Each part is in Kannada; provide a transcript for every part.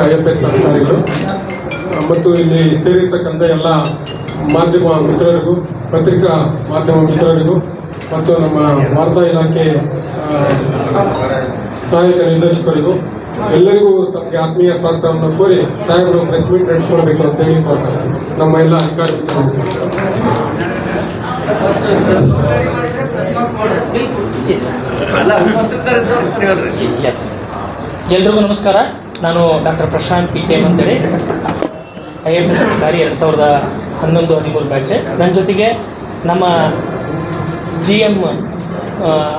ಐ ಎಫ್ ಎಸ್ ಅಧಿಕಾರಿಗಳು ಮತ್ತು ಇಲ್ಲಿ ಸೇರಿರ್ತಕ್ಕಂಥ ಎಲ್ಲ ಮಾಧ್ಯಮ ಮಿತ್ರರಿಗೂ ಪತ್ರಿಕಾ ಮಾಧ್ಯಮ ಮಿತ್ರರಿಗೂ ಮತ್ತು ನಮ್ಮ ವಾರ್ತಾ ಇಲಾಖೆ ಸಹಾಯಕ ನಿರ್ದೇಶಕರಿಗೂ ಎಲ್ಲರಿಗೂ ತಮಗೆ ಆತ್ಮೀಯ ಸ್ವಾಗತವನ್ನು ಕೋರಿ ಸಾಹೇಬರು ಪ್ರೆಸ್ ಮೀಟ್ ನಡೆಸ್ಕೊಳ್ಬೇಕು ಅಂತ ಹೇಳಿ ಕೋರ್ತಾರೆ ನಮ್ಮ ಎಲ್ಲ ಅಧಿಕಾರಿ ಎಸ್ ಎಲ್ರಿಗೂ ನಮಸ್ಕಾರ ನಾನು doctor Prashant P K M ಅಂತೇಳಿ ಐ ಎಫ್ ಎಸ್ ಅಧಿಕಾರಿ ಎರಡು ಸಾವಿರದ ಹನ್ನೊಂದು, ಹದಿಮೂರು ಬ್ಯಾಚ್. ನನ್ನ ಜೊತೆಗೆ ನಮ್ಮ ಜಿ ಎಂ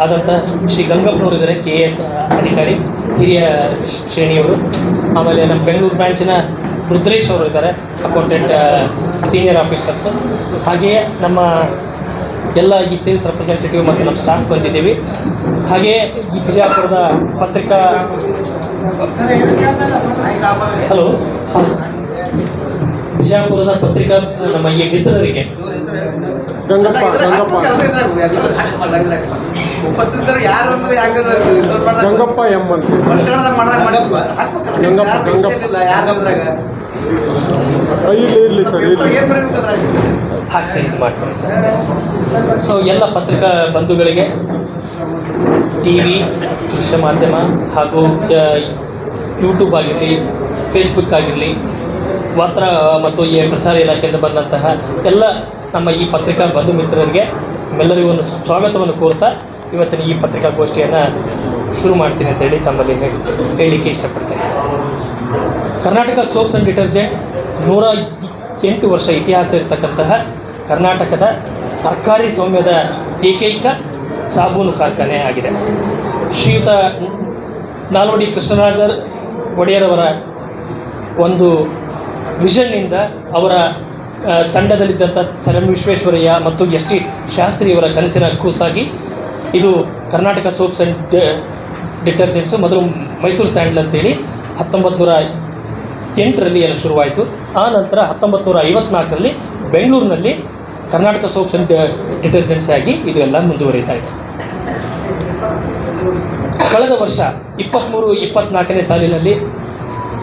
ಆದಂಥ ಶ್ರೀ ಗಂಗಪ್ಪನವರು ಇದ್ದಾರೆ ಕೆ ಎಸ್ ಅಧಿಕಾರಿ, ಹಿರಿಯ ಶ್ರೇಣಿಯವರು. ಆಮೇಲೆ ನಮ್ಮ ಬೆಂಗಳೂರು ಬ್ರಾಂಚಿನ ರುದ್ರೇಶ್ ಅವರು ಇದ್ದಾರೆ ಅಕೌಂಟೆಂಟ್ ಸೀನಿಯರ್ ಆಫೀಸರ್ಸ್. ಹಾಗೆಯೇ ನಮ್ಮ ಎಲ್ಲ ಈ ಸೇಲ್ಸ್ ರೆಪ್ರೆಸೆಂಟೇಟಿವ್ ಮತ್ತು ನಮ್ಮ ಸ್ಟಾಫ್ ಬಂದಿದ್ದೀವಿ. ಹಾಗೆಯೇ ಈ ಬಿಜಾಪುರದ ಪತ್ರಿಕಾ ಹಲೋ ವಿಜಯಪುರದ ಪತ್ರಿಕಾ ನಮ್ಮ ಈ ಮಿತ್ರರಿಗೆ. ಗಂಗಪ್ಪ ಗಂಗಪ್ಪ. ಉಪಸ್ಥಿತರು ಯಾರು ಅಂದ್ರೆ ಯಾಕಂದ್ರೆ ಗಂಗಪ್ಪ ಗಂಗಪ್ಪ, ಗಂಗಪ್ಪ. ಯಾಕಂದ್ರಾಗ ಇರ್ಲಿ ಇರ್ಲಿ ಸರ್ ಇದು ಮಾಡ್ತೀನಿ ಸರ್. ಸೊ ಎಲ್ಲ ಪತ್ರಿಕಾ ಬಂಧುಗಳಿಗೆ ಟಿ ವಿ ದೃಶ್ಯ ಮಾಧ್ಯಮ ಹಾಗೂ ಯೂಟ್ಯೂಬ್ ಆಗಿರಲಿ ಫೇಸ್ಬುಕ್ ಆಗಿರಲಿ, ವಾರ್ತಾ ಮತ್ತು ಈ ಪ್ರಚಾರ ಇಲಾಖೆಯಿಂದ ಬಂದಂತಹ ಎಲ್ಲ ನಮ್ಮ ಈ ಪತ್ರಿಕಾ ಬಂಧು ಮಿತ್ರರಿಗೆ ಎಲ್ಲರಿಗೂ ಒಂದು ಸ್ವಾಗತವನ್ನು ಕೋರ್ತಾ ಇವತ್ತಿನ ಈ ಪತ್ರಿಕಾಗೋಷ್ಠಿಯನ್ನು ಶುರು ಮಾಡ್ತೀನಿ ಅಂತ ಹೇಳಿ ತಮ್ಮಲ್ಲಿ ಹೇಳಿ ಹೇಳಲಿಕ್ಕೆ ಇಷ್ಟಪಡ್ತೇನೆ. ಕರ್ನಾಟಕ ಸೋಪ್ಸ್ ಆ್ಯಂಡ್ ಡಿಟರ್ಜೆಂಟ್ ನೂರ ಎಂಟು ವರ್ಷ ಇತಿಹಾಸ ಇರತಕ್ಕಂತಹ ಕರ್ನಾಟಕದ ಸರ್ಕಾರಿ ಸ್ವಾಮ್ಯದ ಏಕೈಕ ಸಾಬೂನು ಕಾರ್ಖಾನೆ ಆಗಿದೆ. ಶ್ರೀಯುತ ನಾಲ್ವಡಿ ಕೃಷ್ಣರಾಜ ಒಡೆಯರವರ ಒಂದು ವಿಷನ್ನಿಂದ ಅವರ ತಂಡದಲ್ಲಿದ್ದಂಥ ಚರಂ ವಿಶ್ವೇಶ್ವರಯ್ಯ ಮತ್ತು ಎಸ್ ಟಿ ಶಾಸ್ತ್ರಿಯವರ ಕನಸಿನ ಕೂಸಾಗಿ ಇದು ಕರ್ನಾಟಕ ಸೋಪ್ಸ್ ಆ್ಯಂಡ್ ಡಿಟರ್ಜೆಂಟ್ಸು ಮೊದಲು ಮೈಸೂರು ಸ್ಯಾಂಡಲ್ ಅಂತೇಳಿ ಹತ್ತೊಂಬತ್ತು ನೂರ ಎಂಟರಲ್ಲಿ ಎಲ್ಲ ಶುರುವಾಯಿತು. ಆ ನಂತರ ಹತ್ತೊಂಬತ್ತು ನೂರ ಐವತ್ನಾಲ್ಕರಲ್ಲಿ ಬೆಂಗಳೂರಿನಲ್ಲಿ ಕರ್ನಾಟಕ ಸೋಪ್ಸ್ ಆ್ಯಂಡ್ ಡಿಟರ್ಜೆಂಟ್ಸ್ ಆಗಿ ಇದು ಎಲ್ಲ ಮುಂದುವರಿತಾ ಇದೆ ಕಳೆದ ವರ್ಷ ಇಪ್ಪತ್ತ್ಮೂರು ಇಪ್ಪತ್ತ್ನಾಲ್ಕನೇ ಸಾಲಿನಲ್ಲಿ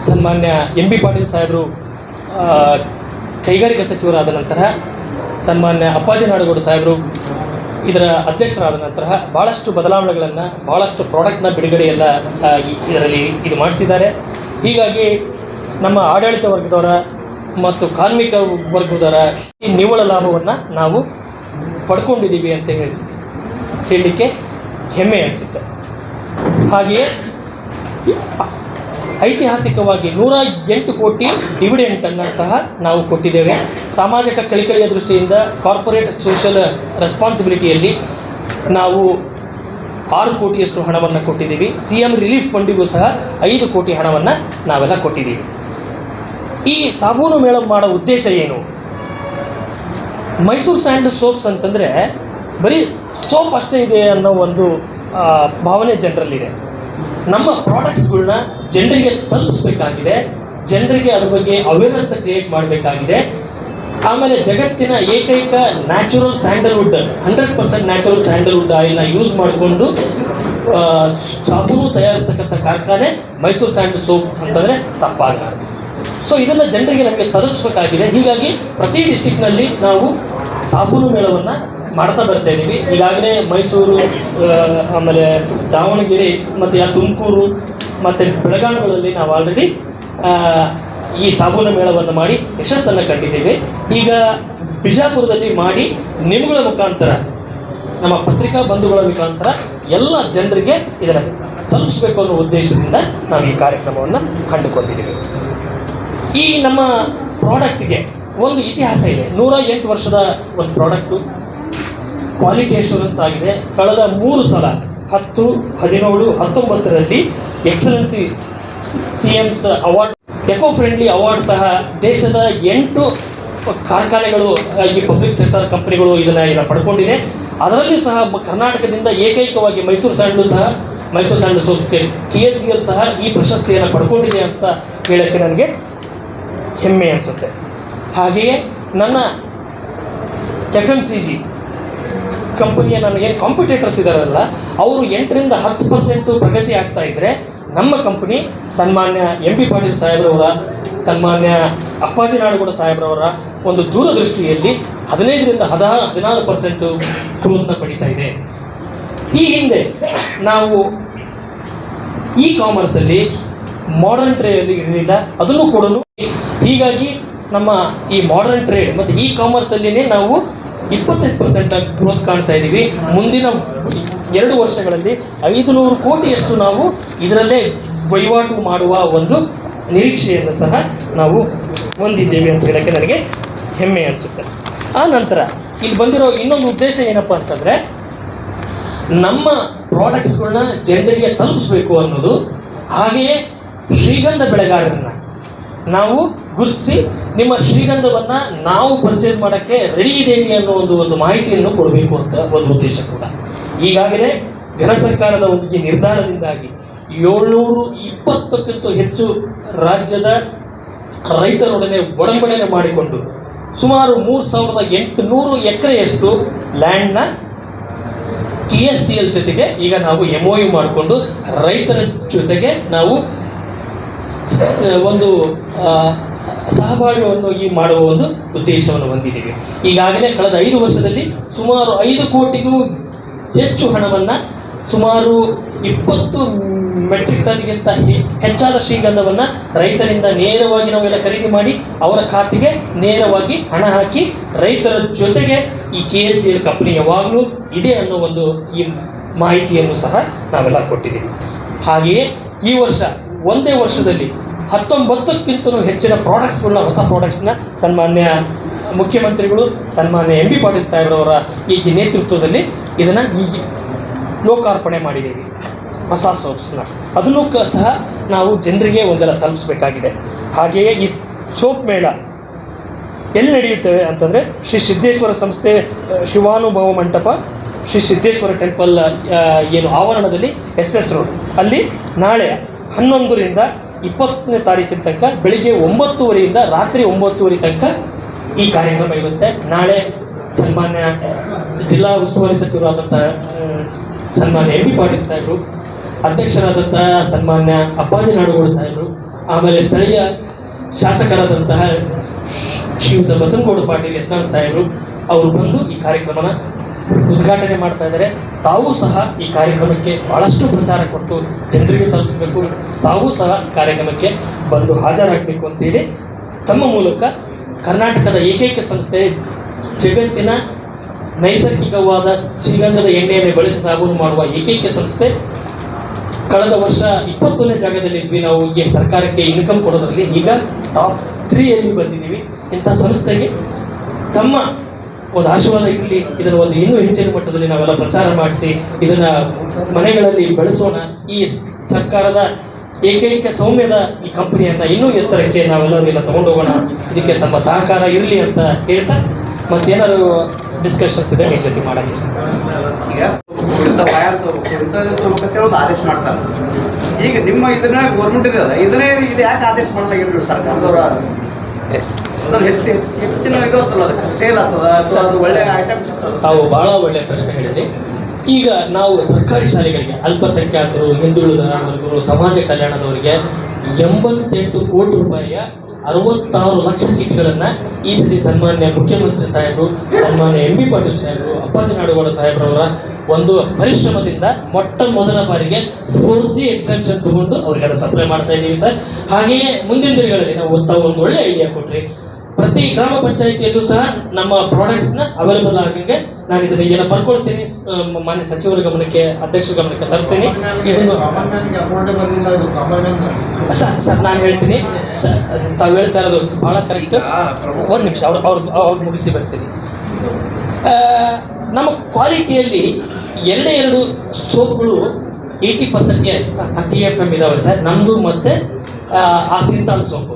ಸನ್ಮಾನ್ಯ ಎಂ ಬಿ ಪಾಟೀಲ್ ಸಾಹೇಬರು ಕೈಗಾರಿಕಾ ಸಚಿವರಾದ ನಂತರ ಸನ್ಮಾನ್ಯ ಅಪ್ಪಾಜಿ ನಾಡಗೌಡ ಸಾಹೇಬರು, ಇದರ ಅಧ್ಯಕ್ಷರಾದ ನಂತರ ಭಾಳಷ್ಟು ಬದಲಾವಣೆಗಳನ್ನು ಭಾಳಷ್ಟು ಪ್ರಾಡಕ್ಟ್ನ ಬಿಡುಗಡೆಯೆಲ್ಲ ಇದರಲ್ಲಿ ಇದು ಮಾಡಿಸಿದ್ದಾರೆ. ಹೀಗಾಗಿ ನಮ್ಮ ಆಡಳಿತ ವರ್ಗದವರ ಮತ್ತು ಕಾರ್ಮಿಕ ವರ್ಗದರ ಈ ನಿವ್ವಳ ಲಾಭವನ್ನು ನಾವು ಪಡ್ಕೊಂಡಿದ್ದೀವಿ ಅಂತ ಹೇಳಿ ಹೇಳಲಿಕ್ಕೆ ಹೆಮ್ಮೆ ಅನಿಸುತ್ತೆ. ಹಾಗೆಯೇ ಐತಿಹಾಸಿಕವಾಗಿ ನೂರ ಎಂಟು ಕೋಟಿ ಡಿವಿಡೆಂಟನ್ನು ಸಹ ನಾವು ಕೊಟ್ಟಿದ್ದೇವೆ. ಸಾಮಾಜಿಕ ಕಳಿಕಳಿಯ ದೃಷ್ಟಿಯಿಂದ ಕಾರ್ಪೊರೇಟ್ ಸೋಷಿಯಲ್ ರೆಸ್ಪಾನ್ಸಿಬಿಲಿಟಿಯಲ್ಲಿ ನಾವು ಆರು ಕೋಟಿಯಷ್ಟು ಹಣವನ್ನು ಕೊಟ್ಟಿದ್ದೀವಿ. ಸಿ ಎಂ ರಿಲೀಫ್ ಫಂಡಿಗೂ ಸಹ ಐದು ಕೋಟಿ ಹಣವನ್ನು ನಾವೆಲ್ಲ ಕೊಟ್ಟಿದ್ದೀವಿ. ಈ ಸಾಬೂನು ಮೇಳ ಮಾಡೋ ಉದ್ದೇಶ ಏನು? ಮೈಸೂರು ಸ್ಯಾಂಡ್ ಸೋಪ್ಸ್ ಅಂತಂದರೆ ಬರೀ ಸೋಪ್ ಅಷ್ಟೇ ಇದೆ ಅನ್ನೋ ಒಂದು ಭಾವನೆ ಜನರಲ್ಲಿದೆ. ನಮ್ಮ ಪ್ರಾಡಕ್ಟ್ಸ್ಗಳನ್ನ ಜನರಿಗೆ ತಲುಪಿಸ್ಬೇಕಾಗಿದೆ, ಜನರಿಗೆ ಅದ್ರ ಬಗ್ಗೆ ಅವೇರ್ನೆಸ್ನ ಕ್ರಿಯೇಟ್ ಮಾಡಬೇಕಾಗಿದೆ. ಆಮೇಲೆ ಜಗತ್ತಿನ ಏಕೈಕ natural sandalwood hundred percent natural sandalwood ಆಯಿಲ್ನ use ಮಾಡಿಕೊಂಡು ಸಾಬೂನು ತಯಾರಿಸ್ತಕ್ಕಂಥ ಕಾರ್ಖಾನೆ ಮೈಸೂರು ಸ್ಯಾಂಡ್ ಸೋಪ್ ಅಂತಂದರೆ ತಪ್ಪಾಗಲಾರದು ಸೊ ಇದನ್ನ ಜನರಿಗೆ ನಮಗೆ ತಲುಪಿಸ್ಬೇಕಾಗಿದೆ ಹೀಗಾಗಿ ಪ್ರತಿ ಡಿಸ್ಟಿಕ್ನಲ್ಲಿ ನಾವು ಸಾಬೂನು ಮೇಳವನ್ನು ಮಾಡ್ತಾ ಬರ್ತಾ ಇದ್ದೀವಿ ಈಗಾಗಲೇ ಮೈಸೂರು ಆಮೇಲೆ ದಾವಣಗೆರೆ, ಮತ್ತು ತುಮಕೂರು, ಮತ್ತು ಬೆಳಗಾವಿಗಳಲ್ಲಿ ನಾವು ಆಲ್ರೆಡಿ ಈ ಸಾಬೂನು ಮೇಳವನ್ನು ಮಾಡಿ ಯಶಸ್ಸನ್ನು ಕಂಡಿದ್ದೇವೆ. ಈಗ ಬಿಜಾಪುರದಲ್ಲಿ ಮಾಡಿ ನಿಮ್ಗಳ ಮುಖಾಂತರ, ನಮ್ಮ ಪತ್ರಿಕಾ ಬಂಧುಗಳ ಮುಖಾಂತರ ಎಲ್ಲ ಜನರಿಗೆ ಇದನ್ನು ತಲುಪಿಸಬೇಕು ಅನ್ನೋ ಉದ್ದೇಶದಿಂದ ನಾವು ಈ ಕಾರ್ಯಕ್ರಮವನ್ನು ಹಮ್ಮಿಕೊಂಡಿದ್ದೀವಿ ಈ ನಮ್ಮ ಪ್ರಾಡಕ್ಟ್ಗೆ ಒಂದು ಇತಿಹಾಸ ಇದೆ. ನೂರ ಎಂಟು ವರ್ಷದ ಒಂದು ಪ್ರಾಡಕ್ಟು ಕ್ವಾಲಿಟಿ ಅಶೂರೆನ್ಸ್ ಆಗಿದೆ. ಕಳೆದ ಮೂರು ಸಲ, ಹತ್ತು, ಹದಿನೇಳು, ಹತ್ತೊಂಬತ್ತರಲ್ಲಿ excellency C M's award eco friendly award ಸಹ ದೇಶದ ಎಂಟು ಕಾರ್ಖಾನೆಗಳು, ಈ ಪಬ್ಲಿಕ್ ಸೆಕ್ಟರ್ ಕಂಪನಿಗಳು ಇದನ್ನು ಇದನ್ನು ಪಡ್ಕೊಂಡಿದೆ. ಅದರಲ್ಲಿ ಸಹ ಕರ್ನಾಟಕದಿಂದ ಏಕೈಕವಾಗಿ ಮೈಸೂರು ಸ್ಯಾಂಡ್ಲು ಸಹ, ಮೈಸೂರು ಸ್ಯಾಂಡ್ಲು ಸಂಸ್ಥೆ ಕೆ ಎಸ್ ಎಲ್ ಸಹ ಈ ಪ್ರಶಸ್ತಿಯನ್ನು ಪಡ್ಕೊಂಡಿದೆ ಅಂತ ಹೇಳೋಕ್ಕೆ ನನಗೆ ಹೆಮ್ಮೆ ಅನಿಸುತ್ತೆ. ಹಾಗೆಯೇ ನನ್ನ ಎಫ್ ಎಂ ಸಿ ಜಿ ಕಂಪನಿಯ ಏನು ಕಾಂಪಿಟೇಟರ್ಸ್ ಇದ್ದಾರಲ್ಲ ಅವರು ಎಂಟರಿಂದ ಹತ್ತು ಪರ್ಸೆಂಟು ಪ್ರಗತಿ ಆಗ್ತಾ ಇದ್ದರೆ ನಮ್ಮ ಕಂಪನಿ ಸನ್ಮಾನ್ಯ ಎಂ ಪಿ ಪಾಟೀಲ್ ಸಾಹೇಬ್ರವರ, ಸನ್ಮಾನ್ಯ ಅಪ್ಪಾಜಿ ನಾಡಗೌಡ ಸಾಹೇಬ್ರವರ ಒಂದು ದೂರದೃಷ್ಟಿಯಲ್ಲಿ ಹದಿನೈದರಿಂದ ಹದಿನಾರು ಹದಿನಾರು ಪರ್ಸೆಂಟು ಗ್ರೋತ್ನ ಪಡಿತಾ ಇದೆ. ಈ ಹಿಂದೆ ನಾವು ಇ ಕಾಮರ್ಸಲ್ಲಿ ಮಾಡರ್ನ್ ಟ್ರೇಡಲ್ಲಿ ಇರಲಿಲ್ಲ, ಅದನ್ನು ಕೂಡ ಹೀಗಾಗಿ ನಮ್ಮ ಈ ಮಾಡರ್ನ್ ಟ್ರೇಡ್ ಮತ್ತು ಇ ಕಾಮರ್ಸಲ್ಲಿನೇ ನಾವು ಇಪ್ಪತ್ತೈದು ಪರ್ಸೆಂಟ್ ಗ್ರೋತ್ ಕಾಣ್ತಾ ಇದ್ದೀವಿ. ಮುಂದಿನ ಎರಡು ವರ್ಷಗಳಲ್ಲಿ ಐದು ನೂರು ಕೋಟಿಯಷ್ಟು ನಾವು ಇದರಲ್ಲೇ ವಹಿವಾಟು ಮಾಡುವ ಒಂದು ನಿರೀಕ್ಷೆಯನ್ನು ಸಹ ನಾವು ಹೊಂದಿದ್ದೇವೆ ಅಂತ ಹೇಳಕ್ಕೆ ನನಗೆ ಹೆಮ್ಮೆ ಅನಿಸುತ್ತೆ. ಆ ನಂತರ ಇಲ್ಲಿ ಬಂದಿರೋ ಇನ್ನೊಂದು ಉದ್ದೇಶ ಏನಪ್ಪ ಅಂತಂದರೆ, ನಮ್ಮ ಪ್ರಾಡಕ್ಟ್ಸ್ಗಳನ್ನ ಜನರಿಗೆ ತಲುಪಿಸ್ಬೇಕು ಅನ್ನೋದು. ಹಾಗೆಯೇ ಶ್ರೀಗಂಧ ಬೆಳೆಗಾರರನ್ನ ನಾವು ಗುರುತಿಸಿ ನಿಮ್ಮ ಶ್ರೀಗಂಧವನ್ನ ನಾವು ಪರ್ಚೇಸ್ ಮಾಡೋಕ್ಕೆ ರೆಡಿ ಇದ್ದೇವೆ ಅನ್ನೋ ಒಂದು ಒಂದು ಮಾಹಿತಿಯನ್ನು ಕೊಡಬೇಕು ಅಂತ ಒಂದು ಉದ್ದೇಶ ಕೂಡ. ಈಗಾಗಲೇ ಘನ ಸರ್ಕಾರದ ಒಂದು ನಿರ್ಧಾರದಿಂದಾಗಿ ಏಳ್ನೂರು ಇಪ್ಪತ್ತಕ್ಕಿಂತ ಹೆಚ್ಚು ರಾಜ್ಯದ ರೈತರೊಡನೆ ಒಡಂಬಡಿಕೆ ಮಾಡಿಕೊಂಡು ಸುಮಾರು ಮೂರು ಸಾವಿರದ ಎಂಟುನೂರು ಎಕರೆಯಷ್ಟು ಲ್ಯಾಂಡ್ನ ಟಿ ಎಸ್ ಸಿ ಎಲ್ ಜೊತೆಗೆ ಈಗ ನಾವು ಎಂ ಯು ಮಾಡಿಕೊಂಡು ರೈತರ ಜೊತೆಗೆ ನಾವು ಒಂದು ಈ ಮಾಡುವ ಒಂದು ಉದ್ದೇಶವನ್ನು ಹೊಂದಿದ್ದೀವಿ. ಈಗಾಗಲೇ ಕಳೆದ ಐದು ವರ್ಷದಲ್ಲಿ ಸುಮಾರು ಐದು ಕೋಟಿಗೂ ಹೆಚ್ಚು ಹಣವನ್ನು ಸುಮಾರು ಇಪ್ಪತ್ತು ಮೆಟ್ರಿಕ್ ಟನ್ಗಿಂತ ಹೆಚ್ಚಾದ ಶ್ರೀಗಂಧವನ್ನು ರೈತರಿಂದ ನೇರವಾಗಿ ನಾವೆಲ್ಲ ಖರೀದಿ ಮಾಡಿ ಅವರ ಖಾತೆಗೆ ನೇರವಾಗಿ ಹಣ ಹಾಕಿ ರೈತರ ಜೊತೆಗೆ ಈ K S D L company ಯಾವಾಗಲೂ ಇದೆ ಅನ್ನೋ ಒಂದು ಈ ಮಾಹಿತಿಯನ್ನು ಸಹ ನಾವೆಲ್ಲ ಕೊಟ್ಟಿದ್ದೀವಿ. ಹಾಗೆಯೇ ಈ ವರ್ಷ ಒಂದೇ ವರ್ಷದಲ್ಲಿ ಹತ್ತೊಂಬತ್ತಕ್ಕಿಂತಲೂ ಹೆಚ್ಚಿನ ಪ್ರಾಡಕ್ಟ್ಸ್ಗಳನ್ನ ಹೊಸ ಪ್ರಾಡಕ್ಟ್ಸ್ನ ಸನ್ಮಾನ್ಯ ಮುಖ್ಯಮಂತ್ರಿಗಳು, ಸನ್ಮಾನ್ಯ ಎಂ ಬಿ ಪಾಟೀಲ್ ಸಾಹೇಬ್ರವರ ಈ ನೇತೃತ್ವದಲ್ಲಿ ಇದನ್ನು ಈಗ ಲೋಕಾರ್ಪಣೆ ಮಾಡಿದ್ದೀವಿ. ಹೊಸ ಸೋಪ್ಸ್ನ ಅದನ್ನು ಕ ಸಹ ನಾವು ಜನರಿಗೆ ಒಂದೆಲ್ಲ ತಲುಪಿಸಬೇಕಾಗಿದೆ. ಹಾಗೆಯೇ ಈ ಸೋಪ್ ಮೇಳ ಎಲ್ಲಿ ನಡೆಯುತ್ತವೆ ಅಂತಂದರೆ ಶ್ರೀ ಸಿದ್ದೇಶ್ವರ ಸಂಸ್ಥೆ ಶಿವಾನುಭವ ಮಂಟಪ, ಶ್ರೀ ಸಿದ್ದೇಶ್ವರ ಟೆಂಪಲ್ ಏನು ಆವರಣದಲ್ಲಿ ಎಸ್ ಎಸ್ ರೋಡ್ ಅಲ್ಲಿ ನಾಳೆ ಹನ್ನೊಂದರಿಂದ ಇಪ್ಪತ್ತನೇ ತಾರೀಕಿನ ತನಕ, ಬೆಳಿಗ್ಗೆ ಒಂಬತ್ತುವರೆಯಿಂದ ರಾತ್ರಿ ಒಂಬತ್ತುವರೆ ತನಕ ಈ ಕಾರ್ಯಕ್ರಮ ಇರುತ್ತೆ. ನಾಳೆ ಸನ್ಮಾನ್ಯ ಜಿಲ್ಲಾ ಉಸ್ತುವಾರಿ ಸಚಿವರಾದಂಥ ಸನ್ಮಾನ್ಯ ಎಂ ಪಿ ಪಾಟೀಲ್ ಸಾಹೇಬರು ಅಧ್ಯಕ್ಷರಾದಂತಹ ಸನ್ಮಾನ್ಯ ಅಪ್ಪಾಜಿ ನಾಡುಗೋಡು ಸಾಹೇಬರು, ಆಮೇಲೆ ಸ್ಥಳೀಯ ಶಾಸಕರಾದಂತಹ ಶ್ರೀಯುತ ಬಸನಗೌಡ ಪಾಟೀಲ್ ಯತ್ನಾಳ್ ಸಾಹೇಬರು, ಅವರು ಬಂದು ಈ ಕಾರ್ಯಕ್ರಮನ ಉದ್ಘಾಟನೆ ಮಾಡ್ತಾ ಇದ್ದಾರೆ. ತಾವು ಸಹ ಈ ಕಾರ್ಯಕ್ರಮಕ್ಕೆ ಬಹಳಷ್ಟು ಪ್ರಚಾರ ಕೊಟ್ಟು ಜನರಿಗೆ ತಲುಪಿಸಬೇಕು. ತಾವು ಸಹ ಈ ಕಾರ್ಯಕ್ರಮಕ್ಕೆ ಬಂದು ಹಾಜರಾಗಬೇಕು ಅಂತೇಳಿ ತಮ್ಮ ಮೂಲಕ ಕರ್ನಾಟಕದ ಏಕೈಕ ಸಂಸ್ಥೆ ಜಗತ್ತಿನ ನೈಸರ್ಗಿಕವಾದ ಶ್ರೀಗಂಧದ ಎಣ್ಣೆಯನ್ನು ಬಳಸಿ ಸಾಬೂನು ಮಾಡುವ ಏಕೈಕ ಸಂಸ್ಥೆ. ಕಳೆದ ವರ್ಷ ಇಪ್ಪತ್ತೊಂದನೇ ಜಾಗದಲ್ಲಿ ಇದ್ವಿ. ನಾವು ಈಗ ಸರ್ಕಾರಕ್ಕೆ ಇನ್ಕಮ್ ಕೊಡೋದ್ರಲ್ಲಿ ಈಗ ಟಾಪ್ ತ್ರೀಯಲ್ಲಿ ಬಂದಿದ್ದೀವಿ. ಇಂಥ ಸಂಸ್ಥೆಗೆ ತಮ್ಮ ಒಂದು ಆಶೀರ್ವಾದ ಇರಲಿ. ಇದನ್ನು ಒಂದು ಇನ್ನೂ ಹೆಚ್ಚಿನ ಮಟ್ಟದಲ್ಲಿ ನಾವೆಲ್ಲ ಪ್ರಚಾರ ಮಾಡಿಸಿ ಇದನ್ನ ಮನೆಗಳಲ್ಲಿ ಬೆಳೆಸೋಣ. ಈ ಸರ್ಕಾರದ ಏಕೈಕ ಸೌಮ್ಯದ ಈ ಕಂಪನಿಯನ್ನ ಇನ್ನೂ ಎತ್ತರಕ್ಕೆ ನಾವೆಲ್ಲರೂ ಎಲ್ಲ ತಗೊಂಡೋಗೋಣ. ಇದಕ್ಕೆ ತಮ್ಮ ಸಹಕಾರ ಇರಲಿ ಅಂತ ಹೇಳ್ತಾ ಮತ್ತೇನಾದ್ರು ಡಿಸ್ಕಷನ್ಸ್ ಇದೆ ನಿಮ್ಮ ಜೊತೆ ಮಾಡಕ್ಕೆ ಈಗ ಮಾಡ್ತಾರೆ. ಈಗ ನಿಮ್ಮ ಇದನ್ನ ಗೌರ್ಮೆಂಟ್ ಇದೆ ಇದನ್ನೇ ಇದು ಯಾಕೆ ಆದೇಶ ಮಾಡಲಾಗಿದ್ರು ಸರ್ಕಾರದವ್ರ? ಎಸ್ ತಾವು ಬಹಳ ಒಳ್ಳೆಯ ಪ್ರಶ್ನೆ ಹೇಳಿದ್ರಿ. ಈಗ ನಾವು ಸರ್ಕಾರಿ ಶಾಲೆಗಳಿಗೆ ಅಲ್ಪಸಂಖ್ಯಾತರು ಹಿಂದುಳಿದ ವರ್ಗರು ಸಮಾಜ ಕಲ್ಯಾಣದವರಿಗೆ ಎಂಬತ್ತೆಂಟು ಕೋಟಿ ರೂಪಾಯಿಯ ಅರವತ್ತಾರು ಲಕ್ಷ ಕಿಟ್ಗಳನ್ನ ಈ ಸತಿ ಸನ್ಮಾನ್ಯ ಮುಖ್ಯಮಂತ್ರಿ ಸಾಹೇಬರು ಸನ್ಮಾನ್ಯ ಎಂ ಬಿ ಪಾಟೀಲ್ ಸಾಹೇಬರು ಅಪ್ಪಾಜಿ ನಾಡುಗೋಡ ಸಾಹೇಬ್ರವರ ಒಂದು ಪರಿಶ್ರಮದಿಂದ ಮೊಟ್ಟ ಮೊದಲ ಬಾರಿಗೆ ಫೋರ್ ಜಿ ಎಕ್ಸೆಪ್ಷನ್ ತಗೊಂಡು ಅವ್ರಿಗೆಲ್ಲ ಸಪ್ಲೈ ಮಾಡ್ತಾ ಇದ್ದೀವಿ ಸರ್. ಹಾಗೆಯೇ ಮುಂದಿನ ದಿನಗಳಲ್ಲಿ ನಾವು ತಾವು ಒಂದು ಒಳ್ಳೆ ಐಡಿಯಾ ಕೊಟ್ರಿ. ಪ್ರತಿ ಗ್ರಾಮ ಪಂಚಾಯಿತಿಯಲ್ಲೂ ಸಹ ನಮ್ಮ ಪ್ರಾಡಕ್ಟ್ಸ್ನ ಅವೈಲೇಬಲ್ ಆಗಂಗೆ ನಾನು ಇದನ್ನ ಎಲ್ಲ ಬರ್ಕೊಳ್ತೀನಿ. ಮಾನ್ಯ ಸಚಿವರ ಗಮನಕ್ಕೆ ಅಧ್ಯಕ್ಷರ ಗಮನಕ್ಕೆ ತರ್ತೀನಿ. ಸರ್ ಸರ್ ನಾನು ಹೇಳ್ತೀನಿ. ಸರ್ ತಾವು ಹೇಳ್ತಾ ಇರೋದು ಬಹಳ ಕರೆಕ್ಟ್ ಒಂದು ನಿಮಿಷ ಅವ್ರು ಅವ್ರು ಅವ್ರು ಮುಗಿಸಿ ಬರ್ತೀನಿ. ನಮ್ಮ ಕ್ವಾಲಿಟಿಯಲ್ಲಿ ಎರಡೇ ಎರಡು ಸೋಪ್ಗಳು ಏಯ್ಟಿ ಪರ್ಸೆಂಟ್ಗೆ ಟಿ ಎಫ್ ಎಂ ಇದಾವೆ ಸರ್. ನಮ್ಮದು ಮತ್ತು ಆ, ಸಿಂತಾಲ್ ಸೋಪು.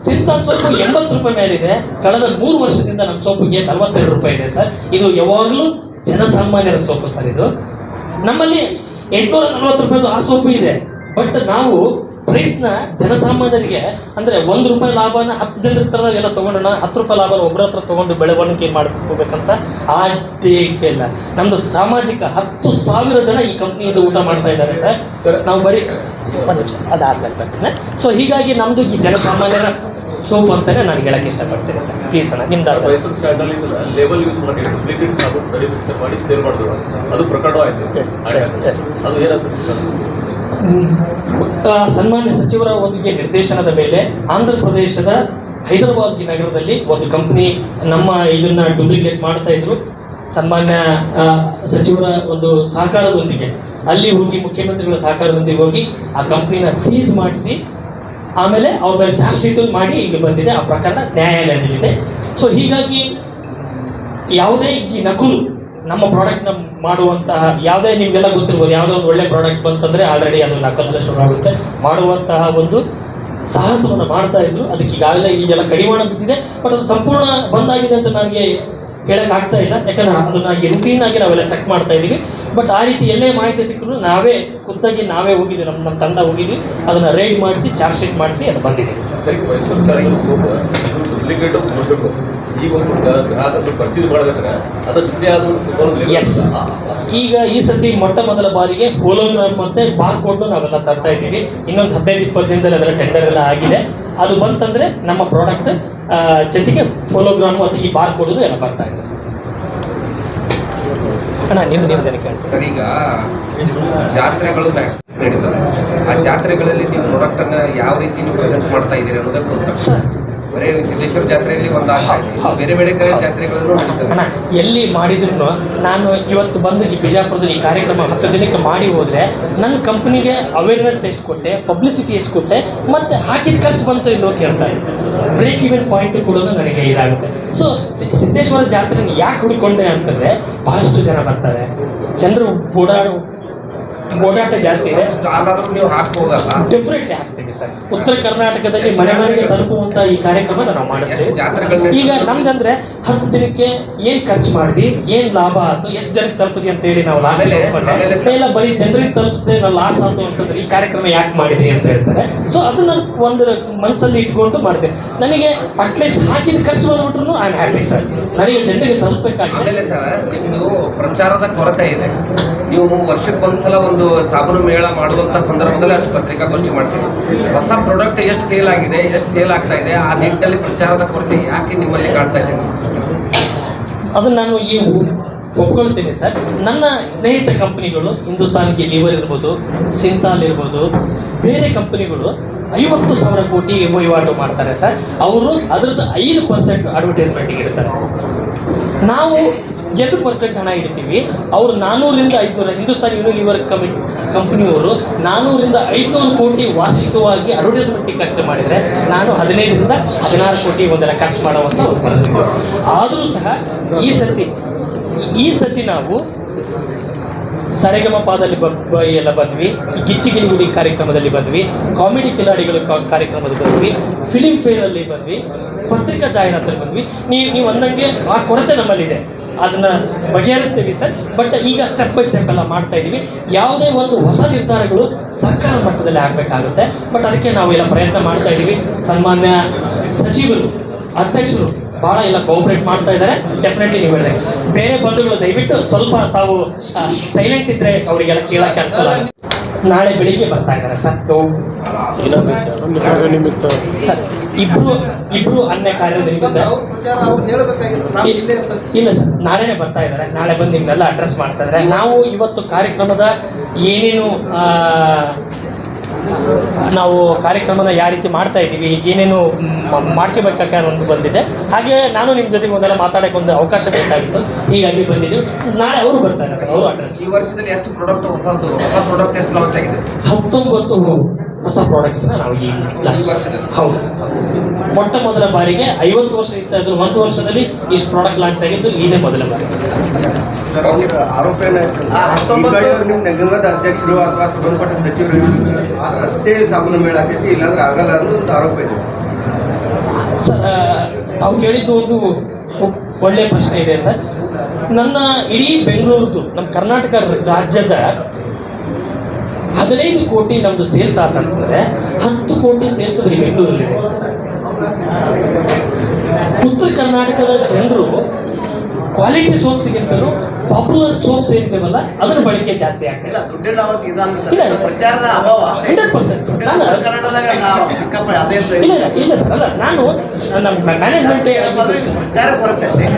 ಸಿಂತಾಲ್ ಸೋಪು ಎಂಬತ್ತು ರೂಪಾಯಿ ಮೇಲಿದೆ. ಕಳೆದ ಮೂರು ವರ್ಷದಿಂದ ನಮ್ಮ ಸೋಪಿಗೆ ನಲವತ್ತೆರಡು ರೂಪಾಯಿ ಇದೆ ಸರ್. ಇದು ಯಾವಾಗಲೂ ಜನಸಾಮಾನ್ಯರ ಸೋಪು ಸರ್ ಇದು. ನಮ್ಮಲ್ಲಿ ಎಂಟುನೂರ ನಲವತ್ತು ರೂಪಾಯಿದು ಆ ಸೋಪು ಇದೆ. ಬಟ್ ನಾವು ಪ್ರೈಸ್ನ ಜನಸಾಮಾನ್ಯರಿಗೆ ಅಂದ್ರೆ ಒಂದು ರೂಪಾಯಿ ಲಾಭನ ಹತ್ತು ಜನರ ಹತ್ರ ಎಲ್ಲ ತಗೊಂಡೋಣ ಹತ್ತು ರೂಪಾಯಿ ಲಾಭನ ಒಬ್ಬರ ಹತ್ರ ತಗೊಂಡು ಬೆಳವಣಿಗೆ ಮಾಡ್ಕೋಬೇಕಂತ ಆದ್ಯಕೆ ಇಲ್ಲ. ನಮ್ದು ಸಾಮಾಜಿಕ ಹತ್ತು ಸಾವಿರ ಜನ ಈ ಕಂಪ್ನಿಯಿಂದ ಊಟ ಮಾಡ್ತಾ ಇದ್ದಾರೆ ಸರ್. ನಾವು ಬರೀ ಒಂದು ನಿಮಿಷ ಅದಾದ್ಮೇಲೆ ಬರ್ತೀನಿ. ಸೊ ಹೀಗಾಗಿ ನಮ್ದು ಈ ಜನಸಾಮಾನ್ಯರ ಸೋಪ್ ಅಂತಾನೆ ನಾನು ಹೇಳಕ್ಕೆ ಇಷ್ಟಪಡ್ತೇನೆ ಸರ್. ಪ್ಲೀಸ್ ಅಣ್ಣ ನಿಮ್ದು ಲೇಬಲ್ ಯೂಸ್ ಮಾಡಿ ಮಾಡಿ ಸೇಲ್ ಮಾಡಿದ್ರು ಅದು ಪ್ರಕಟವಾಯಿತು. Yes yes. ಅದು ಆ, ಸನ್ಮಾನ್ಯ ಸಚಿವರ ಒಂದಿಗೆ ನಿರ್ದೇಶನದ ಮೇಲೆ ಆಂಧ್ರ ಪ್ರದೇಶದ ಹೈದರಾಬಾದ್ ನಗರದಲ್ಲಿ ಒಂದು ಕಂಪ್ನಿ ನಮ್ಮ ಇದನ್ನ ಡೂಪ್ಲಿಕೇಟ್ ಮಾಡ್ತಾ ಇದ್ರು. ಸನ್ಮಾನ್ಯ ಸಚಿವರ ಒಂದು ಸಹಕಾರದೊಂದಿಗೆ. ಅಲ್ಲಿ ಹೋಗಿ ಮುಖ್ಯಮಂತ್ರಿಗಳ ಸಹಕಾರದೊಂದಿಗೆ ಹೋಗಿ ಆ ಕಂಪ್ನಿನ ಸೀಸ್ ಮಾಡಿಸಿ, ಆಮೇಲೆ ಅವ್ರ ಮೇಲೆ ಚಾರ್ಜ್ ಶೀಟ್ ಮಾಡಿ ಇಲ್ಲಿ ಬಂದಿದೆ. ಆ ಪ್ರಕರಣ ನ್ಯಾಯಾಲಯದಲ್ಲಿದೆ. ಸೊ ಹೀಗಾಗಿ ಯಾವುದೇ ಈ ನಕಲು ನಮ್ಮ ಪ್ರಾಡಕ್ಟ್ನ ಮಾಡುವಂತಹ ಯಾವುದೇ ನಿಮ್ಗೆಲ್ಲ ಗೊತ್ತಿರ್ಬೋದು, ಯಾವುದೋ ಒಂದು ಒಳ್ಳೆ ಪ್ರಾಡಕ್ಟ್ ಬಂತಂದ್ರೆ ಆಲ್ರೆಡಿ ಅದು ನಕಲೆಲ್ಲ ಶುರು ಆಗುತ್ತೆ. ಮಾಡುವಂತಹ ಒಂದು ಸಾಹಸವನ್ನು ಮಾಡ್ತಾ ಇದ್ರು. ಅದಕ್ಕೆ ಈಗಾಗಲೇ ಈಗೆಲ್ಲ ಕಡಿವಾಣ ಬಿದ್ದಿದೆ. ಬಟ್ ಅದು ಸಂಪೂರ್ಣ ಬಂದಾಗಿದೆ ಅಂತ ನನಗೆ ಹೇಳಕ್ ಆಗ್ತಾ ಇಲ್ಲ. ಯಾಕಂದ್ರೆ ಅದನ್ನ ರುಟೀನ್ ಆಗಿ ನಾವೆಲ್ಲ ಚೆಕ್ ಮಾಡ್ತಾ ಇದೀವಿ ಬಟ್ ಆ ರೀತಿ ಎಲ್ಲೇ ಮಾಹಿತಿ ಸಿಕ್ಕರು ನಾವೇ ಖುದ್ದಾಗಿ ನಾವೇ ಹೋಗಿದ್ವಿ ನಮ್ಮ ನಮ್ಮ ತಂಡ ಹೋಗಿದ್ವಿ. ಅದನ್ನ ರೈಡ್ ಮಾಡಿಸಿ ಚಾರ್ಜ್ ಶೀಟ್ ಮಾಡಿಸಿ ಅದು ಬಂದಿದೆ. ಈಗ ಈ ಸತಿ ಮೊಟ್ಟ ಮೊದಲ ಬಾರಿಗೆ ಹೋಲೋಗ್ರಾಮ್ ಮತ್ತೆ ಬಾರ್ ಕೋಡ್ ನಾವೆಲ್ಲ ತರ್ತಾ ಇದ್ದೀವಿ. ಇನ್ನೊಂದು ಹದಿನೈದು ಇಪ್ಪತ್ತು ದಿನದಲ್ಲಿ ಅದರ ಟೆಂಡರ್ ಎಲ್ಲ ಆಗಿದೆ. ಅದು ಬಂತಂದ್ರೆ ನಮ್ಮ ಪ್ರಾಡಕ್ಟ್ ಜೊತೆಗೆ ಫೋಲೋಗ್ರಾಮ್ ಮತ್ತು ಈ ಬಾರ್ ಕೊಡೋದು ಎಲ್ಲ ಬರ್ತಾ ಇದೆ ಸರ್. ಅಣ್ಣ ಸರ್ ಈಗ ಜಾತ್ರೆಗಳು ನಡೀತವೆ. ಆ ಜಾತ್ರೆಗಳಲ್ಲಿ ನೀವು ಪ್ರಾಡಕ್ಟ್ ಅನ್ನ ಯಾವ ರೀತಿ ನೀವು ಪ್ರೆಸೆಂಟ್ ಮಾಡ್ತಾ ಇದ್ದೀರಿ ಅನ್ನೋದಕ್ಕೆ. ಸರ್. ಬರೀ ಸಿದ್ದೇಶ್ವರ ಜಾತ್ರೆಯಲ್ಲಿ ಒಂದು. ಬೇರೆ ಬೇರೆ ಕಡೆ ಜಾತ್ರೆಗಳನ್ನು ಅಣ್ಣ ಎಲ್ಲಿ ಮಾಡಿದ್ರು ನಾನು ಇವತ್ತು ಬಂದು ಈ ಬಿಜಾಪುರದಲ್ಲಿ ಈ ಕಾರ್ಯಕ್ರಮ ಹತ್ತು ದಿನಕ್ಕೆ ಮಾಡಿ ಹೋದ್ರೆ ನನ್ನ ಕಂಪ್ನಿಗೆ ಅವೇರ್ನೆಸ್ ಎಷ್ಟು ಕೊಟ್ಟೆ ಪಬ್ಲಿಸಿಟಿ ಎಷ್ಟು ಕೊಟ್ಟೆ ಮತ್ತೆ ಹಾಕಿದ ಖರ್ಚು ಬಂತು ಇಲ್ಲೋ ಕೇಳ್ತಾ ಇದ್ದೆ. ಬ್ರೇಕ್ ಇವೆನ್ ಪಾಯಿಂಟ್ ಕೂಡ ನನಗೆ ಇದಾಗುತ್ತೆ. ಸೊ, ಸಿದ್ದೇಶ್ವರ ಜಾತ್ರೆ ಯಾಕೆ ಹುಡ್ಕೊಂಡೆ ಅಂತಂದ್ರೆ, ಬಹಳಷ್ಟು ಜನ ಬರ್ತಾರೆ. ಜನರು ಓಡಾಡೋ ಓಡಾಟ ಜಾಸ್ತಿ ಇದೆ. ಡೆಫಿನೆಟ್ಲಿ ಹಾಕ್ತೀವಿ ಸರ್. ಉತ್ತರ ಕರ್ನಾಟಕದಲ್ಲಿ ಮನೆ ಮನೆಗೆ ತಲುಪುವಂತ ಈ ಕಾರ್ಯಕ್ರಮ ನಾವು ಮಾಡಿಸ್ತೇವೆ. ಈಗ ನಮ್ದಂದ್ರೆ ಹತ್ತು ದಿನಕ್ಕೆ ಏನ್ ಖರ್ಚು ಮಾಡಿದ್ವಿ ಏನ್ ಲಾಭ ಆಯ್ತು ಎಷ್ಟು ಜನಕ್ಕೆ ತಲುಪಿದ್ವಿ ಅಂತ ಹೇಳಿ ನಾವು ಲಾಸ್ಟ್ ಎಲ್ಲ ಬರೀ ಜನರಿಗೆ ತಲುಪಿಸಿದ್ರೆ ನಾವು ಲಾಸ್ ಆಯ್ತು ಅಂತಂದ್ರೆ ಈ ಕಾರ್ಯಕ್ರಮ ಯಾಕೆ ಮಾಡಿದ್ರಿ ಅಂತ ಹೇಳ್ತಾರೆ. ಸೊ ಅದನ್ನ ಒಂದು ಮನಸ್ಸಲ್ಲಿ ಇಟ್ಕೊಂಡು ಮಾಡ್ತೇನೆ ನನಗೆ ಅಟ್ಲೀಸ್ಟ್ ಹಾಕಿದ ಖರ್ಚು ಬಂದ್ಬಿಟ್ರು ಐ ಆಮ್ ಹ್ಯಾಪಿ ಸರ್ ನನಗೆ ಜನರಿಗೆ ತಲುಪಬೇಕಾಗಿದೆ. ಆಮೇಲೆ ಸರ್ ನಿಮ್ದು ಪ್ರಚಾರದ ಕೊರತೆ ಇದೆ. ನೀವು ವರ್ಷಕ್ಕೊಂದ್ಸಲ ಒಂದು ಸಾಬೂನು ಮೇಳ ಮಾಡುವಂತ ಸಂದರ್ಭದಲ್ಲಿ ಅಷ್ಟು ಪತ್ರಿಕಾಗೋಷ್ಠಿ ಮಾಡ್ತೀವಿ. ಹೊಸ ಪ್ರಾಡಕ್ಟ್ ಎಷ್ಟು ಸೇಲ್ ಆಗಿದೆ, ಎಷ್ಟು ಸೇಲ್ ಆಗ್ತಾ ಇದೆ, ಆ ನಿಟ್ಟಿನಲ್ಲಿ ಪ್ರಚಾರದ ಕೊರತೆ ಯಾಕೆ ನಿಮ್ಮಲ್ಲಿ ಕಾಣ್ತಾ ಇದೆ ಅದು ನಾನು ಈ ಒಪ್ಕೊಳ್ತೇನೆ ಒಪ್ಕೊಳ್ತೀನಿ ಸರ್. ನನ್ನ ಸ್ನೇಹಿತ ಕಂಪನಿಗಳು ಹಿಂದೂಸ್ತಾನ್ಗೆ ಲಿವರ್ ಇರ್ಬೋದು ಸಿಂತಾಲ್ ಇರ್ಬೋದು, ಬೇರೆ ಕಂಪನಿಗಳು ಐವತ್ತು ಸಾವಿರ ಕೋಟಿ ವಹಿವಾಟು ಮಾಡ್ತಾರೆ ಸರ್. ಅವರು ಅದರದ್ದು ಐದು ಪರ್ಸೆಂಟ್ ಅಡ್ವರ್ಟೈಸ್ಮೆಂಟ್ಗೆ ಇಡ್ತಾರೆ. ನಾವು ಎರಡು ಪರ್ಸೆಂಟ್ ಹಣ ಇಡ್ತೀವಿ. ಅವರು ನಾನ್ನೂರಿಂದ ಐದುನೂರ, ಹಿಂದೂಸ್ತಾನ್ ಯೂನಿಲಿವರ್ ಕಮಿ ಕಂಪ್ನಿಯವರು ನಾನ್ನೂರಿಂದ ಐದುನೂರು ಕೋಟಿ ವಾರ್ಷಿಕವಾಗಿ ಅಡ್ವರ್ಟೈಸ್ಮೆಂಟಿಗೆ ಖರ್ಚು ಮಾಡಿದರೆ ನಾನು ಹದಿನೈದರಿಂದ ಹದಿನಾರು ಕೋಟಿ ಒಂದೆಲ್ಲ ಖರ್ಚು ಮಾಡುವಂಥ ಒಂದು ಪರಿಸ್ಥಿತಿ. ಆದರೂ ಸಹ ಈ ಸತಿ ಈ ಸತಿ ನಾವು ಸರೆಗಮ ಪಾದಲ್ಲಿ ಎಲ್ಲ ಬಂದ್ವಿ. ಗಿಚ್ಚಿಗಿಲಿಗುಡಿ ಕಾರ್ಯಕ್ರಮದಲ್ಲಿ ಬಂದ್ವಿ. ಕಾಮಿಡಿ ಕಿಲಾಡಿಗಳ ಕಾರ್ಯಕ್ರಮದಲ್ಲಿ ಬಂದ್ವಿ. ಫಿಲಿಮ್ ಫೇರಲ್ಲಿ ಬಂದ್ವಿ. ಪತ್ರಿಕಾ ಜಾಹೀರಾತಲ್ಲಿ ಬಂದ್ವಿ. ನೀವು ನೀವು ಅಂದಂಗೆ ಆ ಕೊರತೆ ನಮ್ಮಲ್ಲಿದೆ. ಅದನ್ನ ಬಗೆಹರಿಸ್ತೀವಿ ಸರ್. ಬಟ್ ಈಗ ಸ್ಟೆಪ್ ಬೈ ಸ್ಟೆಪ್ ಎಲ್ಲ ಮಾಡ್ತಾ ಇದೀವಿ. ಯಾವುದೇ ಒಂದು ಹೊಸ ನಿರ್ಧಾರಗಳು ಸರ್ಕಾರ ಮಟ್ಟದಲ್ಲಿ ಆಗಬೇಕಾಗುತ್ತೆ. ಬಟ್ ಅದಕ್ಕೆ ನಾವು ಎಲ್ಲ ಪ್ರಯತ್ನ ಮಾಡ್ತಾ ಇದೀವಿ. ಸನ್ಮಾನ್ಯ ಸಚಿವರು, ಅಧ್ಯಕ್ಷರು ಬಹಳ ಎಲ್ಲ ಕೋಆಪರೇಟ್ ಮಾಡ್ತಾ ಇದ್ದಾರೆ. ಡೆಫಿನೆಟ್ಲಿ ನೀವು ಹೇಳಿದೆ ಬೇರೆ ಬಂಧುಗಳು ದಯವಿಟ್ಟು ಸ್ವಲ್ಪ ತಾವು ಸೈಲೆಂಟ್ ಇದ್ರೆ ಅವರಿಗೆಲ್ಲ ಕೇಳಕ್ಕೆ ಅನುಕೂಲ. ನಾಳೆ ಬೆಳಿಗ್ಗೆ ಬರ್ತಾ ಇದ್ದಾರೆ ಸರ್. ಕಾರ್ಯ ಸರ್, ಇಬ್ರು ಇಬ್ರು ಅನ್ಯ ನಾವು ಇಲ್ಲೇ ಸರ್, ನಾಳೆನೆ ಬರ್ತಾ ಇದ್ದಾರೆ. ನಾಳೆ ಬಂದು ನಿಮ್ನೆಲ್ಲ ಅಡ್ರೆಸ್ ಮಾಡ್ತಾ ಇದ್ದಾರೆ. ನಾವು ಇವತ್ತು ಕಾರ್ಯಕ್ರಮದ ಏನೇನು ನಾವು ಕಾರ್ಯಕ್ರಮನ ಯಾವ ರೀತಿ ಮಾಡ್ತಾ ಇದ್ದೀವಿ ಏನೇನು ಮಾಡ್ಕೋಬೇಕಾಗ ಒಂದು ಬಂದಿದೆ. ಹಾಗೆ ನಾನು ನಿಮ್ಮ ಜೊತೆಗೆ ಒಂದೆಲ್ಲ ಮಾತಾಡಕ್ಕೆ ಒಂದು ಅವಕಾಶ ಬೇಕಾಗಿತ್ತು. ಹೀಗಾಗಿ ಬಂದಿದ್ದೀವಿ. ನಾಳೆ ಅವರು ಬರ್ತಾರೆ ಸರ್ ಅವರು ಅಡ್ರೆಸ್. ಈ ವರ್ಷದಲ್ಲಿ ಎಷ್ಟು ಪ್ರಾಡಕ್ಟ್ ಹೊಸದು ಹೊಸ ಪ್ರಾಡಕ್ಟ್ ಎಷ್ಟು ಲಾಂಚ್ ಆಗಿದೆ? ಹತ್ತೊಂಬತ್ತು. ಹೊಸ ಪ್ರಾಡಕ್ಟ್ಸ್ ನಾವು ಈ ಹೌದು ಸರ್, ಹೌದು. ಸರ್. ಮೊಟ್ಟ ಮೊದಲ ಬಾರಿಗೆ ಐವತ್ತು ವರ್ಷ ಇತ್ತು ಅದು ಒಂದು ವರ್ಷದಲ್ಲಿ ಇಷ್ಟು ಪ್ರಾಡಕ್ಟ್ ಲಾಂಚ್ ಆಗಿದ್ದು ಇದೇ ಮೊದಲ ಬಾರಿ. ನಗರದ ಅಧ್ಯಕ್ಷರು ಅಥವಾ ಸಂಬಂಧಪಟ್ಟ ಸಚಿವರು ಆದ್ರೆ ಅಷ್ಟೇ ಸಾಬೂನು ಮೇಳ ಆಗ್ತೈತಿ ಇಲ್ಲಾಂದ್ರೆ ಆಗಲ್ಲ ಅನ್ನೋ ಒಂದು ಆರೋಪ ಇದೆ. ತಾವು ಕೇಳಿದ್ದು ಒಂದು ಒಳ್ಳೆ ಒಳ್ಳೆಯ ಪ್ರಶ್ನೆ ಇದೆ ಸರ್. ನನ್ನ ಇಡೀ ಬೆಂಗಳೂರದು ನಮ್ಮ ಕರ್ನಾಟಕ ರಾಜ್ಯದ ಹದಿನೈದು ಕೋಟಿ ನಮ್ದು ಸೇಲ್ಸ್ ಆತಂತಂದ್ರೆ ಹತ್ತು ಕೋಟಿ ಸೇಲ್ಸ್ ಬರೀ ಬೆಂಗಳೂರಲ್ಲಿ ಉತ್ತರ ಕರ್ನಾಟಕದ ಜನರು ಕ್ವಾಲಿಟಿ ಸೋಪ್ಸ್ಗಿಂತಲೂ ಪಾಪ್ಯುಲರ್ ಸೋಪ್ಸ್ ಏನಿದೆವಲ್ಲ ಅದರ ಬಳಕೆ ಜಾಸ್ತಿ ಆಗ್ತಿಲ್ಲ ಪ್ರಚಾರದ ಅಭಾವ. ಹಂಡ್ರೆಡ್ ಪರ್ಸೆಂಟ್ ಇಲ್ಲ ಇಲ್ಲ ಸರ್ ಅಲ್ಲ ನಾನು ನಮ್ಮ ಮ್ಯಾನೇಜ್ಮೆಂಟ್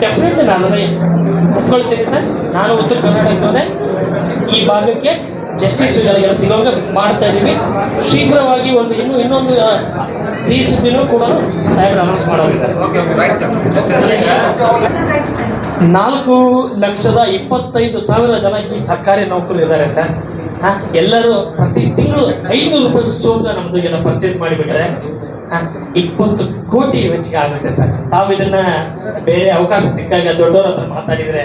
ಡೆಫಿನೆಟ್ಲಿ ನಾನು ಒಪ್ಕೊಳ್ತೀನಿ ಸರ್. ನಾನು ಉತ್ತರ ಕರ್ನಾಟಕದವನೇ ಈ ಭಾಗಕ್ಕೆ ಜಸ್ಟಿಸ್ ಸಿಗೋಂಗೆ ಮಾಡ್ತಾ ಇದ್ದೀವಿ. ಶೀಘ್ರವಾಗಿ ಒಂದು ಇನ್ನು ಇನ್ನೊಂದು ಸಿ ಸಿಹಿ ಸುದ್ದಿನೂ ಕೂಡ ಸಾಹೇಬ್ರು ಅನೌನ್ಸ್ ಮಾಡೋದಿದ್ದಾರೆ ನಾಲ್ಕು ಲಕ್ಷದ ಇಪ್ಪತ್ತೈದು ಸಾವಿರ ಜನ ಈ ಸರ್ಕಾರಿ ನೌಕರಿ ಇದ್ದಾರೆ ಸರ್ ಹಾ ಎಲ್ಲರೂ ಪ್ರತಿ ತಿಂಗಳು ಐನೂರು ರೂಪಾಯಿ ಸೋಪ್ನ ನಮ್ದು ಪರ್ಚೇಸ್ ಮಾಡಿಬಿಟ್ರೆ ಇಪ್ಪತ್ತು ಕೋಟಿ ವೆಚ್ಚಿಗೆ ಆಗುತ್ತೆ ಸರ್ ತಾವು ಇದನ್ನ ಬೇರೆ ಅವಕಾಶ ಸಿಕ್ಕಾಗ ದೊಡ್ಡವರ ಹತ್ರ ಮಾತಾಡಿದ್ರೆ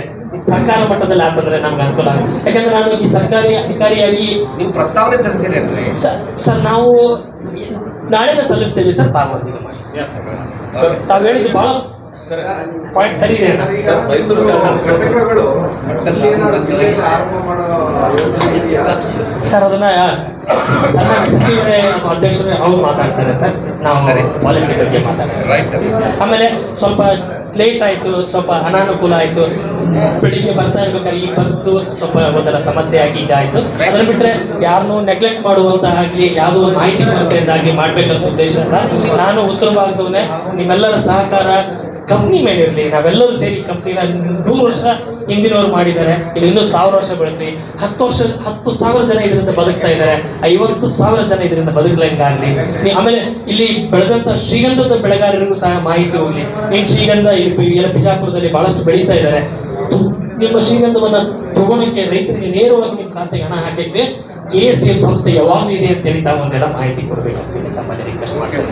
ಸರ್ಕಾರ ಮಟ್ಟದಲ್ಲಿ ಆತಂದ್ರೆ ನಮ್ಗೆ ಅನುಕೂಲ ಆಗುತ್ತೆ. ಯಾಕಂದ್ರೆ ನಾನು ಈ ಸರ್ಕಾರಿ ಅಧಿಕಾರಿಯಾಗಿ ನೀವು ಪ್ರಸ್ತಾವನೆ ಸಲ್ಲಿಸಿದೆ ಸರ್ ನಾವು ನಾಳೆನೇ ಸಲ್ಲಿಸ್ತೇವೆ ಸರ್. ತಾವು ತಾವು ಹೇಳಿದ್ದು ಬಹಳ ಪಾಯಿಂಟ್ ಸರಿ ಇದೆ. ಸರ್ ಮೈಸೂರು ಸರ್ ಅದನ್ನ ಸನ್ಮಾನ್ಯ ಸಚಿವರೇ ಅಥವಾ ಅಧ್ಯಕ್ಷರೇ ಅವ್ರು ಮಾತಾಡ್ತಾರೆ ಸರ್. ನಾವು ಸರಿ. ಪಾಲಿಸಿ ಬಗ್ಗೆ ಮಾತಾಡ್ತಾರೆ ರೈಟ್ ಸರ್ ಆಮೇಲೆ ಸ್ವಲ್ಪ ಲೇಟ್ ಆಯ್ತು ಸ್ವಲ್ಪ ಅನಾನುಕೂಲ ಆಯ್ತು. ಬೆಳಿಗ್ಗೆ ಬರ್ತಾ ಇರ್ಬೇಕಾದ್ರೆ ಈ ಬಸ್ದು ಸ್ವಲ್ಪ ಒಂದರ ಸಮಸ್ಯೆ ಆಗಿ ಇದಾಯ್ತು. ಅದನ್ನ ಬಿಟ್ಟರೆ ಯಾರನ್ನೂ ನೆಗ್ಲೆಕ್ಟ್ ಮಾಡುವಂತ ಆಗ್ಲಿ ಯಾವುದೋ ಒಂದು ಮಾಹಿತಿ ಕೊರತೆಯಿಂದ ಮಾಡಬೇಕಂತ ಮಾಡ್ಬೇಕಂತ ಉದ್ದೇಶ ಅಲ್ಲ ನಾನು ಉತ್ತರ ಭಾಗದವನೇ ನಿಮ್ಮೆಲ್ಲರ ಸಹಕಾರ ಕಂಪ್ನಿ ಮೇಲೆ ನಾವೆಲ್ಲರೂ ಸೇರಿ ಕಂಪ್ನಿನ ನೂರು ವರ್ಷ ಹಿಂದಿನವ್ರು ಮಾಡಿದ್ದಾರೆ. ಇದು ಇನ್ನೂ ಸಾವಿರ ವರ್ಷ ಬೆಳೀತಿ ಹತ್ತು ವರ್ಷ, ಹತ್ತು ಸಾವಿರ ಜನ ಇದರಿಂದ ಬದುಕ್ತಾ ಇದ್ದಾರೆ. ಐವತ್ತು ಸಾವಿರ ಜನ ಇದರಿಂದ ಬದುಕಲಂಗಾಗ್ಲಿ. ನೀ- ಆಮೇಲೆ ಇಲ್ಲಿ ಬೆಳೆದಂತ ಶ್ರೀಗಂಧದ ಬೆಳೆಗಾರರಿಗೂ ಸಹ ಮಾಹಿತಿ ಹೋಗ್ಲಿ. ನೀನ್ ಶ್ರೀಗಂಧ ಎಲ್ಲ ಬಿಜಾಪುರದಲ್ಲಿ ಬಹಳಷ್ಟು ಬೆಳೀತಾ ಇದ್ದಾರೆ. ನಿಮ್ಮ ಶ್ರೀಗಂಧವನ್ನ ತಗೊಳಕ್ಕೆ ರೈತರಿಗೆ ನೇರವಾಗಿ ನಿಮ್ಮ ಖಾತೆಗೆ ಹಣ ಹಾಕಕ್ಕೆ ಕೆ ಎಸ್ ಡಿ ಎಲ್ ಸಂಸ್ಥೆ ಯಾವಾಗಲೂ ಇದೆ ಅಂತೇಳಿ ತಾವು ಒಂದೆಲ್ಲ ಮಾಹಿತಿ ಕೊಡ್ಬೇಕಂತೇಳಿ ತಮ್ಮಲ್ಲಿ ರಿಕ್ವೆಸ್ಟ್ ಮಾಡ್ತೀನಿ